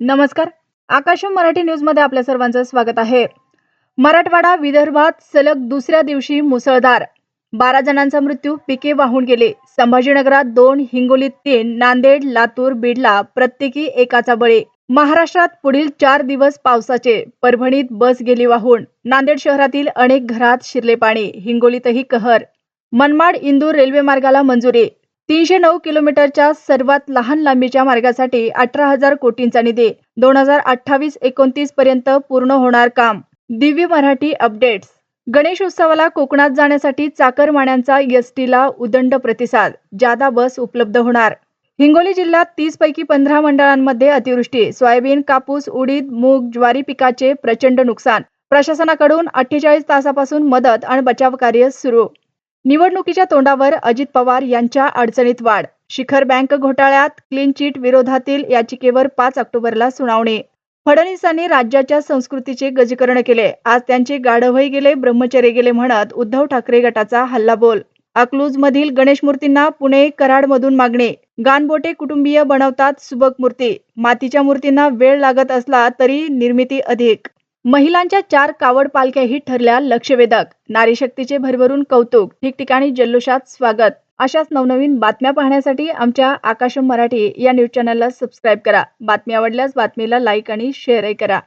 नमस्कार. आकाश मराठी न्यूजमध्ये आपल्या सर्वांचं स्वागत आहे. मराठवाडा विदर्भात सलग दुसऱ्या दिवशी मुसळधार. बारा जणांचा मृत्यू पिके वाहून गेले. संभाजीनगरात दोन हिंगोलीत तीन नांदेड लातूर बीडला प्रत्येकी एकाचा बळी. महाराष्ट्रात पुढील चार दिवस पावसाचे. परभणीत बस गेली वाहून. नांदेड शहरातील अनेक घरात शिरले पाणी. हिंगोलीतही कहर. मनमाड इंदूर रेल्वे मार्गाला मंजुरी. तीनशे नऊ किलोमीटरच्या सर्वात लहान लांबीच्या मार्गासाठी अठरा हजार कोटींचा निधी दोन हजार अठ्ठावीस एकोणतीस पर्यंत पूर्ण होणार काम. दिव्य मराठी अपडेट्स. गणेश उत्सवाला कोकणात जाण्यासाठी चाकरमान्यांचा एसटीला उदंड प्रतिसाद जादा बस उपलब्ध होणार. हिंगोली जिल्ह्यात तीस पैकी पंधरा मंडळांमध्ये अतिवृष्टी सोयाबीन कापूस उडीद मूग ज्वारी पिकाचे प्रचंड नुकसान. प्रशासनाकडून अठ्ठेचाळीस तासापासून मदत आणि बचाव कार्य सुरू. निवडणुकीच्या तोंडावर अजित पवार यांच्या अडचणीत वाढ. शिखर बँक घोटाळ्यात क्लीन चिट विरोधातील याचिकेवर पाच ऑक्टोबरला सुनावणी. फडणवीसांनी राज्याच्या संस्कृतीचे गजीकरण केले. आज त्यांचे गाढवही गेले ब्रह्मचर्य गेले म्हणत उद्धव ठाकरे गटाचा हल्लाबोल. अकलूज मधील गणेश मूर्तींना पुणे कराड मधून मागणी. गानबोटे कुटुंबीय बनवतात सुबक मूर्ती मातीच्या मूर्तींना वेळ लागत असला तरी निर्मिती अधिक. महिलांच्या चार कावड पालख्याही ठरल्या लक्षवेधक. नारीशक्तीचे भरभरून कौतुक. ठिकठिकाणी जल्लोषात स्वागत. अशाच नवनवीन बातम्या पाहण्यासाठी आमच्या आकाशम मराठी या न्यूज चॅनलला सबस्क्राईब करा. बातमी आवडल्यास बातमीला लाईक आणि शेअरही करा.